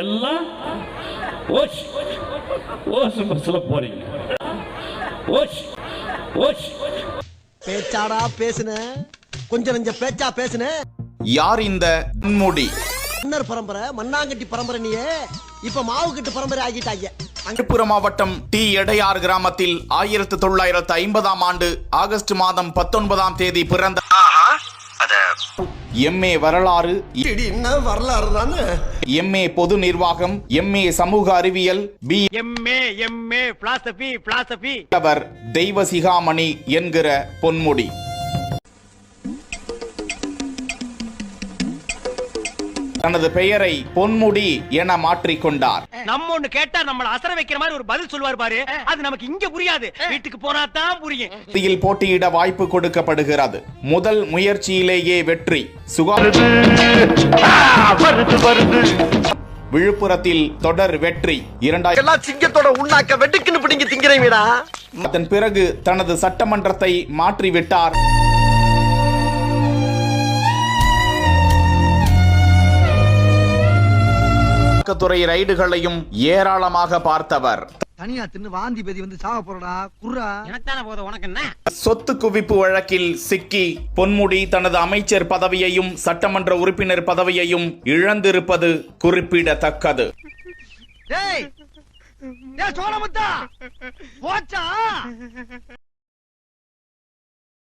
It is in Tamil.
எல்லாம் ஓஷ் ஓஸ் பஸ்ல போறீங்க. Osh Osh. பேச்சாடா பேசுன? கொஞ்சம் நெஞ்ச பேச்சா பேசுன? யார் இந்த முடி? மன்னர் பரம்பரை மண்ணாங்கட்டி பரம்பரை நீயே. இப்ப மாவு கட்டு பரம்பரை ஆகிட்டாங்க. விழுப்புரம் மாவட்டம் டி. எடையார் கிராமத்தில் ஆயிரத்து தொள்ளாயிரத்து ஐம்பதாம் ஆண்டு ஆகஸ்ட் மாதம் பத்தொன்பதாம் தேதி பிறந்த எம்ஏ வரலாறு இடி என்ன வரலாறு தானே? எம்ஏ பொது நிர்வாகம் எம்ஏ சமூக அறிவியல் B MA MA philosophy philosophy அவர் தெய்வ சிகாமணி என்கிற பொன்முடி. தனது பெயரை பொன்முடி என மாற்றிக்கொண்டார் நம்ம ஒண்ணு கேட்டா நம்மள அசர வைக்கிற மாதிரி ஒரு பதில் சொல்லுவார் பாரு. அது நமக்கு இங்க புரியாது. வீட்டுக்கு போனா தான் புரியும். போட்டியில் போட்டியிட வாய்ப்பு கொடுக்கப்படுகிறது. முதல் முயற்சியிலேயே வெற்றி. சுகாதார விழுப்புரத்தில் தொடர் வெற்றி. இரண்டாயிரம் சிங்கத்தோட உண்ணாக்க வெட்டுக்குன்னு பிடிங்க திங்கிறீங்கடா அதன் பிறகு தனது சட்டமன்றத்தை மாற்றிவிட்டார். துறை ரைடுகளையும் ஏராளமாக பார்த்தவர். தனியா தின்னு வாந்தி பேதி வந்து சாவ போறடா குர்ரா எனத்தான போதும் உனக்கு என்ன? சொத்து குவிப்பு வழக்கில் சிக்கி பொன்முடி தனது அமைச்சர் பதவியையும் சட்டமன்ற உறுப்பினர் பதவியையும் இழந்திருப்பது குறிப்பிடத்தக்கது. டேய் டேய் சோழமுத்தா! போச்சா?